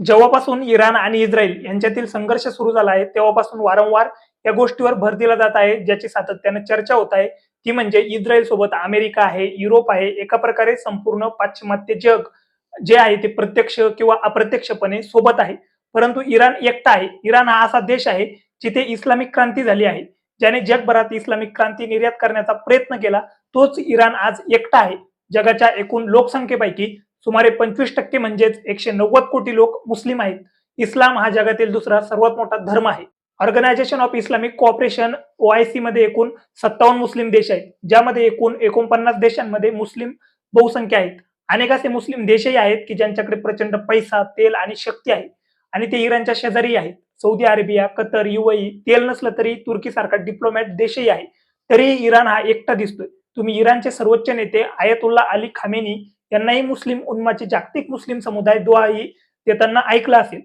जेव्हापासून इराण आणि इस्रायल यांच्यातील संघर्ष सुरू झाला आहे तेव्हापासून वारंवार या गोष्टीवर भर दिला जात आहे ज्याची सातत्याने चर्चा होत आहे. ती म्हणजे इस्रायल सोबत अमेरिका आहे युरोप आहे एका प्रकारे संपूर्ण पाश्चिमात्य जग जे आहे ते प्रत्यक्ष किंवा अप्रत्यक्षपणे सोबत आहे. परंतु इराण एकटा आहे. इराण हा असा देश आहे जिथे इस्लामिक क्रांती झाली आहे. ज्याने जगभरात इस्लामिक क्रांती निर्यात करण्याचा प्रयत्न केला तोच इराण आज एकटा आहे. जगाच्या एकूण लोकसंख्येपैकी सुमारे पंचवीस टक्के म्हणजेच एकशे नव्वद कोटी लोक मुस्लिम आहेत. इस्लाम हा जगातील दुसरा सर्वात मोठा धर्म आहे. Organisation of Islamic cooperation OIC मध्ये एकूण सत्तावन्न मुस्लिम देश आहेत. ज्यामध्ये एकूण एकोणपन्नास देशांमध्ये मुस्लिम बहुसंख्या आहेत. अनेक असे मुस्लिम देशही आहेत की ज्यांच्याकडे प्रचंड पैसा तेल आणि शक्ती आहे. आणि ते इराणच्या शेजारी आहेत. सौदी अरेबिया कतर युएई तेल नसलं तरी तुर्कीसारखा डिप्लोमॅट देशही आहे. तरीही इराण हा एकटा दिसतोय. तुम्ही इराणचे सर्वोच्च नेते आयतुल्ला अली खामेनी यांनाही मुस्लिम उन्माचे जागतिक मुस्लिम समुदाय दुआही देताना ऐकलं असेल.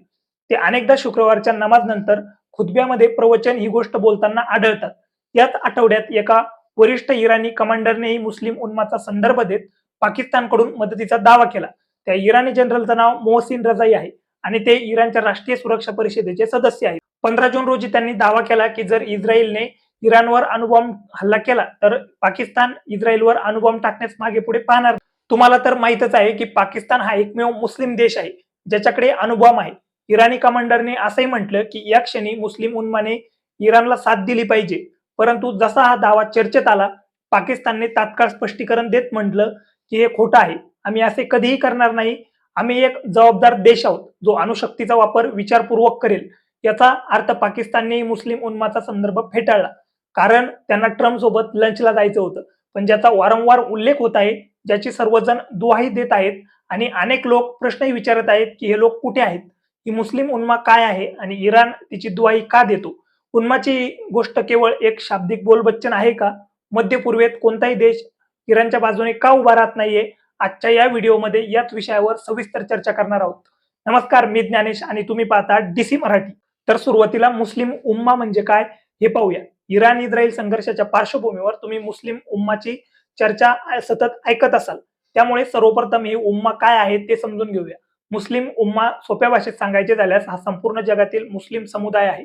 ते अनेकदा शुक्रवारच्या नमाज नंतर खुतब्यामध्ये प्रवचन ही गोष्ट बोलताना आढळतात. याच आठवड्यात एका वरिष्ठ इराणी कमांडरनेही मुस्लिम उन्माचा संदर्भ देत पाकिस्तानकडून मदतीचा दावा केला. त्या इराणी जनरलचं नाव मोहसिन रजाई आहे आणि ते इराणच्या राष्ट्रीय सुरक्षा परिषदेचे सदस्य आहेत. पंधरा जून रोजी त्यांनी दावा केला की जर इस्रायलने इराणवर अणुबॉम्ब हल्ला केला तर पाकिस्तान इस्रायलवर अणुबॉम्ब टाकण्यास मागे पुढे पाहणार तुम्हाला तर माहितच आहे की पाकिस्तान हा एकमेव मुस्लिम देश आहे ज्याच्याकडे अणुबॉम्ब आहे. इराणी कमांडरने असंही म्हटलं की या क्षणी मुस्लिम उन्माने इराणला साथ दिली पाहिजे. परंतु जसा हा दावा चर्चेत आला पाकिस्तानने तात्काळ स्पष्टीकरण देत म्हटलं की हे खोटं आहे. आम्ही असे कधीही करणार नाही. आम्ही एक जबाबदार देश आहोत जो अणुशक्तीचा वापर विचारपूर्वक करेल. याचा अर्थ पाकिस्तानने मुस्लिम उन्माचा संदर्भ फेटाळला. कारण त्यांना ट्रम्प सोबत लंचला जायचं होतं. पण ज्याचा वारंवार उल्लेख होत आहे ज्याची सर्वजण दुहाई देत आहेत आणि अनेक लोक प्रश्नही विचारत आहेत की हे लोक कुठे आहेत? ही मुस्लिम उन्मा काय आहे? आणि इराण तिची दुहाई का देतो? उन्माची गोष्ट केवळ एक शाब्दिक बोलबच्चन आहे का? मध्य पूर्वेत कोणताही देश इराणच्या बाजूने का उभा राहत नाहीये? आजच्या या व्हिडिओमध्ये याच विषयावर सविस्तर चर्चा करणार आहोत. नमस्कार मी ज्ञानेश आणि तुम्ही पाहता डीसी मराठी. तर सुरुवातीला मुस्लिम उम्मा म्हणजे काय हे पाहूया. इराण इस्रायल संघर्षाच्या पार्श्वभूमीवर तुम्ही मुस्लिम उम्माची चर्चा सतत ऐकत असाल. त्यामुळे सर्वप्रथम ही उम्मा काय आहे ते समजून घेऊया. मुस्लिम उम्मा सोप्या भाषेत सांगायचे झाल्यास हा संपूर्ण जगातील मुस्लिम समुदाय आहे.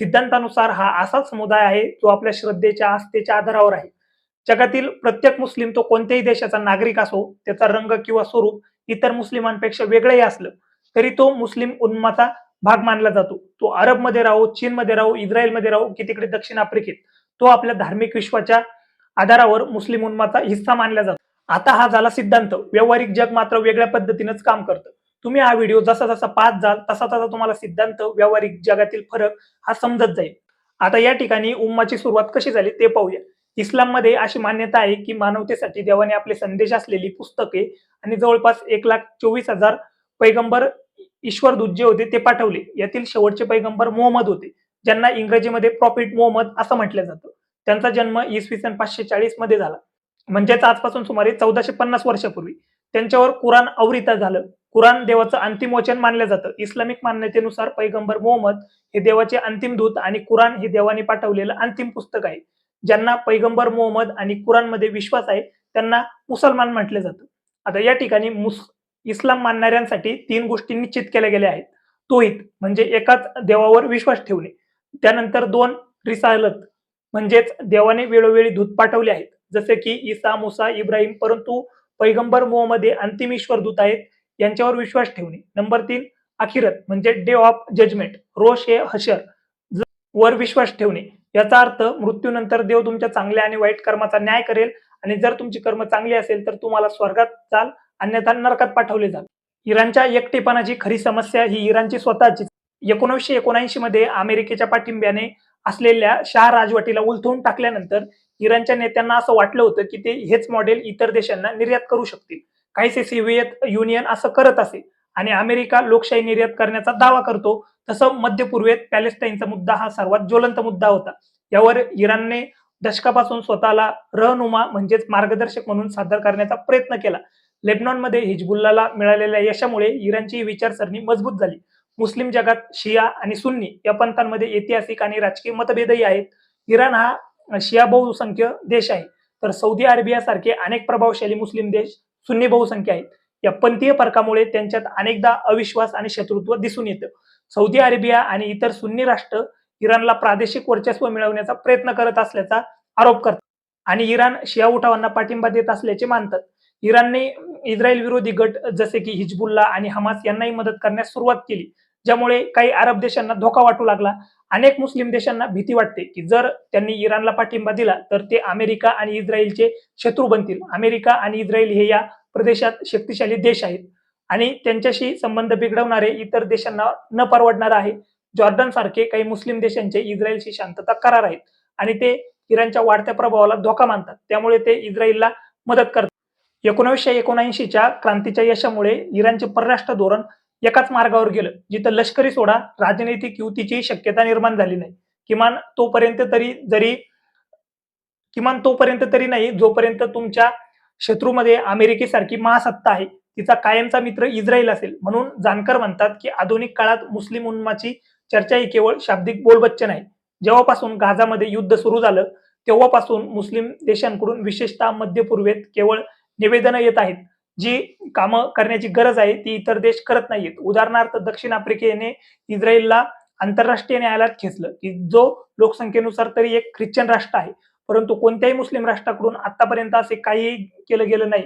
सिद्धांतानुसार हा असा समुदाय आहे जो आपल्या श्रद्धेच्या आस्थेच्या आधारावर आहे. जगातील प्रत्येक मुस्लिम तो कोणत्याही देशाचा नागरिक असो त्याचा रंग किंवा स्वरूप इतर मुस्लिमांपेक्षा वेगळंही असलं तरी तो मुस्लिम उन्माचा भाग मानला जातो. तो अरबमध्ये राहो चीनमध्ये राहो इस्रायलमध्ये राहो की तिकडे दक्षिण आफ्रिकेत तो आपल्या धार्मिक विश्वाच्या आधारावर मुस्लिम उन्माचा हिस्सा मानला जातो आता हा झाला सिद्धांत. व्यावहारिक जग मात्र वेगळ्या पद्धतीनेच काम करतं. तुम्ही हा व्हिडिओ जसा जसा पाहत जाल तसा तसा तुम्हाला सिद्धांत व्यावहारिक जगातील फरक हा समजत जाईल. आता या ठिकाणी उम्माची सुरुवात कशी झाली ते पाहूया. इस्लाममध्ये अशी मान्यता आहे की मानवतेसाठी देवाने आपले संदेश असलेली पुस्तके आणि जवळपास एक लाख चोवीस हजार पैगंबर ईश्वरदूत जे होते ते पाठवले. यातील शेवटचे पैगंबर मोहम्मद होते ज्यांना इंग्रजीमध्ये प्रॉफिट मोहम्मद असं म्हटलं जातं. त्यांचा जन्म इसवी सन पाचशे चाळीसमध्ये झाला. म्हणजेच आजपासून सुमारे चौदाशे पन्नास वर्षापूर्वी. त्यांच्यावर कुराण अवरिता झालं. कुराण देवाचं अंतिम वचन मानलं जातं. इस्लामिक मान्यतेनुसार पैगंबर मोहम्मद हे देवाचे अंतिम दूत आणि कुराण हे देवाने पाठवलेलं अंतिम पुस्तक आहे. ज्यांना पैगंबर मोहम्मद आणि कुराणमध्ये विश्वास आहे त्यांना मुसलमान म्हटलं जातं. आता या ठिकाणी मुस इस्लाम मानणाऱ्यांसाठी तीन गोष्टी निश्चित केल्या गेल्या आहेत. तोहित म्हणजे एकाच देवावर विश्वास ठेवणे. त्यानंतर दोन रिसालत म्हणजेच देवाने वेळोवेळी दूत पाठवले आहेत. जसे की इसा मुसा इब्राहिम परंतु पैगंबर मोहमध्ये अंतिम ईश्वर दूत आहेत यांच्यावर विश्वास ठेवणे. नंबर तीन अखिरत म्हणजे डे ऑफ जजमेंट रोष हे हशर वर विश्वास ठेवणे. याचा अर्थ मृत्यूनंतर देव तुमच्या चांगल्या आणि वाईट कर्माचा न्याय करेल आणि जर तुमची कर्म चांगली असेल तर तुम्हाला स्वर्गात चाल अन्यथा नरकात पाठवले जाल. इराणच्या एकटेपणाची खरी समस्या ही इराणची स्वतःची एकोणीसशे एकोणऐंशी मध्ये अमेरिकेच्या पाठिंब्याने असलेल्या शाह राजवटीला उलथवून टाकल्यानंतर इराणच्या नेत्यांना असं वाटलं होतं की ते हेच मॉडेल इतर देशांना निर्यात करू शकतील. काहीसे सोव्हिएत युनियन असं करत असे आणि अमेरिका लोकशाही निर्यात करण्याचा दावा करतो. तसं मध्य पूर्वेत पॅलेस्टाईनचा मुद्दा हा सर्वात ज्वलंत मुद्दा होता. यावर इराणने दशकापासून स्वतःला रहनुमा म्हणजेच मार्गदर्शक म्हणून सादर करण्याचा प्रयत्न केला. लेबनॉनमध्ये हिजबुल्लाला मिळालेल्या यशामुळे इराणची विचारसरणी मजबूत झाली. मुस्लिम जगात शिया आणि सुन्नी या पंथांमध्ये ऐतिहासिक आणि राजकीय मतभेदही आहेत. इराण हा शिया बहुसंख्य देश आहे. तर सौदी अरेबियासारखे अनेक प्रभावशाली मुस्लिम देश सुन्नी बहुसंख्य आहेत. या पंथीय फरकामुळे त्यांच्यात अनेकदा अविश्वास आणि शत्रुत्व दिसून येतं. सौदी अरेबिया आणि इतर सुन्नी राष्ट्र इराणला प्रादेशिक वर्चस्व मिळवण्याचा प्रयत्न करत असल्याचा आरोप करतात आणि इराण शिया उठावांना पाठिंबा देत असल्याचे मानतात. इराणने इस्रायल विरोधी गट जसे की हिजबुल्ला आणि हमास यांनाही मदत करण्यास सुरुवात केली. ज्यामुळे काही अरब देशांना धोका वाटू लागला. अनेक मुस्लिम देशांना भीती वाटते की जर त्यांनी इराणला पाठिंबा दिला तर ते अमेरिका आणि इस्रायलचे शत्रू बनतील. अमेरिका आणि इस्रायल हे या प्रदेशात शक्तिशाली देश आहेत आणि त्यांच्याशी संबंध बिघडवणारे इतर देशांना न परवडणार आहे. जॉर्डन सारखे काही मुस्लिम देशांचे इस्रायलशी शांतता करार आहेत आणि ते इराणच्या वाढत्या प्रभावाला धोका मानतात. त्यामुळे ते इस्रायलला मदत करतात. एकोणीसशे एकोणऐंशीच्या क्रांतीच्या यशामुळे इराणचे परराष्ट्र धोरण एकाच मार्गावर गेलं. जिथं लष्करी सोडा राजनैतिक युतीची शक्यता निर्माण झाली नाही. किमान तोपर्यंत तरी जरी किमान तोपर्यंत तरी नाही जोपर्यंत तुमच्या शत्रूमध्ये अमेरिकेसारखी महासत्ता आहे तिचा कायमचा मित्र इस्रायल असेल. म्हणून जाणकार म्हणतात की आधुनिक काळात मुस्लिम उन्माची चर्चा ही केवळ शाब्दिक बोलबच्चन आहे जेव्हापासून गाझामध्ये युद्ध सुरू झालं तेव्हापासून मुस्लिम देशांकडून विशेषतः मध्य पूर्वेत केवळ निवेदनं येत आहेत. जी कामं करण्याची गरज आहे ती इतर देश करत नाहीत उदाहरणार्थ दक्षिण आफ्रिकेने इस्रायलला आंतरराष्ट्रीय न्यायालयात खेचलं की जो लोकसंख्येनुसार तरी एक ख्रिश्चन राष्ट्र आहे. परंतु कोणत्याही मुस्लिम राष्ट्राकडून आतापर्यंत असे काही केलं गेलं नाही.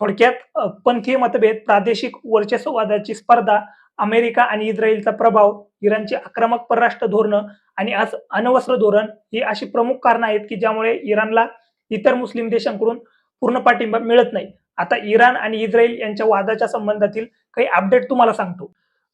थोडक्यात पंथीय मतभेद प्रादेशिक वर्चस्ववादाची स्पर्धा अमेरिका आणि इस्रायलचा प्रभाव इराणची आक्रमक परराष्ट्र धोरणं आणि आज अनवस्त्र धोरण ही अशी प्रमुख कारणं आहेत की ज्यामुळे इराणला इतर मुस्लिम देशांकडून पूर्ण पाठिंबा मिळत नाही. आता इराण आणि इस्रायल यांच्या वादाच्या संबंधातील काही अपडेट तुम्हाला सांगतो.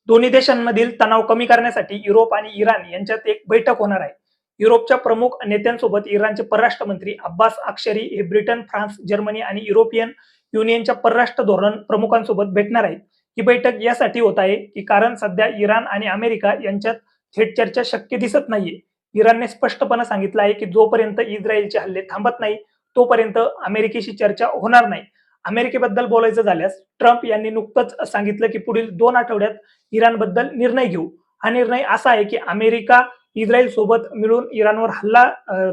दोन्ही देशांमधील तणाव कमी करण्यासाठी युरोप आणि इराण यांच्यात एक बैठक होणार आहे. युरोपच्या प्रमुख नेत्यांसोबत इराणचे परराष्ट्र मंत्री अब्बास अक्षरी हे ब्रिटन फ्रान्स जर्मनी आणि युरोपियन युनियनच्या परराष्ट्र धोरण प्रमुखांसोबत भेटणार आहेत. ही बैठक यासाठी होत आहे की कारण सध्या इराण आणि अमेरिका यांच्यात थेट चर्चा शक्य दिसत नाहीये. इराणने स्पष्टपणे सांगितलं आहे की जोपर्यंत इस्रायलचे हल्ले थांबत नाही तोपर्यंत अमेरिकेशी चर्चा होणार नाही. अमेरिकेबद्दल बोलायचं झाल्यास ट्रम्प यांनी नुकतंच सांगितलं की पुढील दोन आठवड्यात इराणबद्दल निर्णय घेऊ. हा निर्णय असा आहे की अमेरिका इस्रायल सोबत मिळून इराणवर हल्ला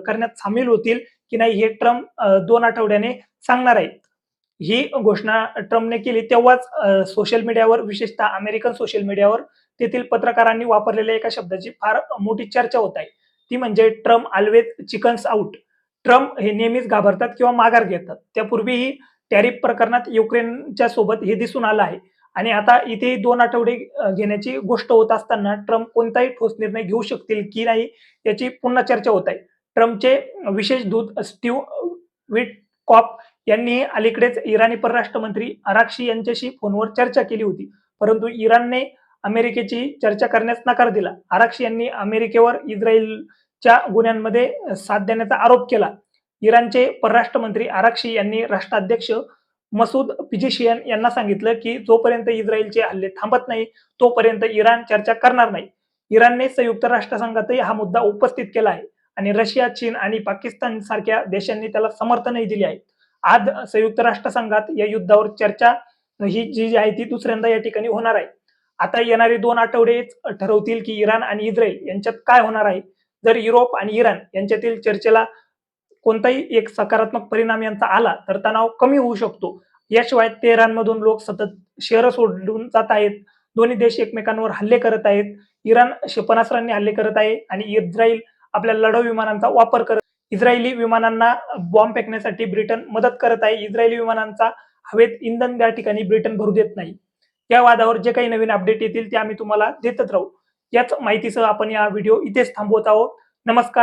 करण्यात सामील होतील की नाही हे ट्रम्प दोन आठवड्याने सांगणार आहेत. ही घोषणा ट्रम्पने केली तेव्हाच सोशल मीडियावर विशेषतः अमेरिकन सोशल मीडियावर तेथील पत्रकारांनी वापरलेल्या एका शब्दाची फार मोठी चर्चा होत आहे. ती म्हणजे Trump always chickens out Trump हे नेहमीच घाबरतात किंवा माघार घेतात. त्यापूर्वीही टॅरिफ प्रकरणात युक्रेनच्या सोबत हे दिसून आलं आहे. आणि आता इथे दोन आठवडे घेण्याची गोष्ट होत असताना ट्रम्प कोणताही ठोस निर्णय घेऊ शकतील की नाही याची पुन्हा चर्चा होत आहे. ट्रम्पचे विशेष दूत स्टीव विट कॉप यांनी अलीकडेच इराणी परराष्ट्र मंत्री अराक्षी यांच्याशी फोनवर चर्चा केली होती. परंतु इराणने अमेरिकेची चर्चा करण्यास नकार दिला. आराक्षी यांनी अमेरिकेवर इस्रायलच्या गुन्ह्यांमध्ये साथ देण्याचा आरोप केला. इराणचे परराष्ट्र मंत्री आराक्षी यांनी राष्ट्राध्यक्ष मसूद पिजिशियन यांना सांगितलं की जोपर्यंत इस्रायलचे हल्ले थांबत नाही तोपर्यंत इराण चर्चा करणार नाही. इराणने संयुक्त राष्ट्रसंघातही हा मुद्दा उपस्थित केला आहे आणि रशिया चीन आणि पाकिस्तान सारख्या देशांनी त्याला समर्थनही दिले आहे आज संयुक्त राष्ट्रसंघात या युद्धावर चर्चा ही जी आहे ती दुसऱ्यांदा या ठिकाणी होणार आहे. आता येणारे दोन आठवडेच ठरवतील की इराण आणि इस्रायल यांच्यात काय होणार आहे. जर युरोप आणि इराण यांच्यातील चर्चेला कोणताही एक सकारात्मक परिणाम यांचा आला तर तणाव कमी होऊ शकतो. याशिवाय तेहरानमधून लोक सतत शहर सोडून जात आहेत. दोन्ही देश एकमेकांवर हल्ले करत आहेत. इराण क्षेपणास्त्रांनी हल्ले करत आहे आणि इस्रायल आपल्या लढाऊ विमानांचा वापर करत इस्रायली विमानांना बॉम्ब फेकण्यासाठी ब्रिटन मदत करत आहे. इस्रायली विमानांचा हवेत इंधन त्या ठिकाणी ब्रिटन भरू देत नाही. या वादावर जे काही नवीन अपडेट येतील ते आम्ही तुम्हाला देतच राहू. याच माहितीसह आपण या व्हिडिओ इथेच थांबवत आहोत. नमस्कार.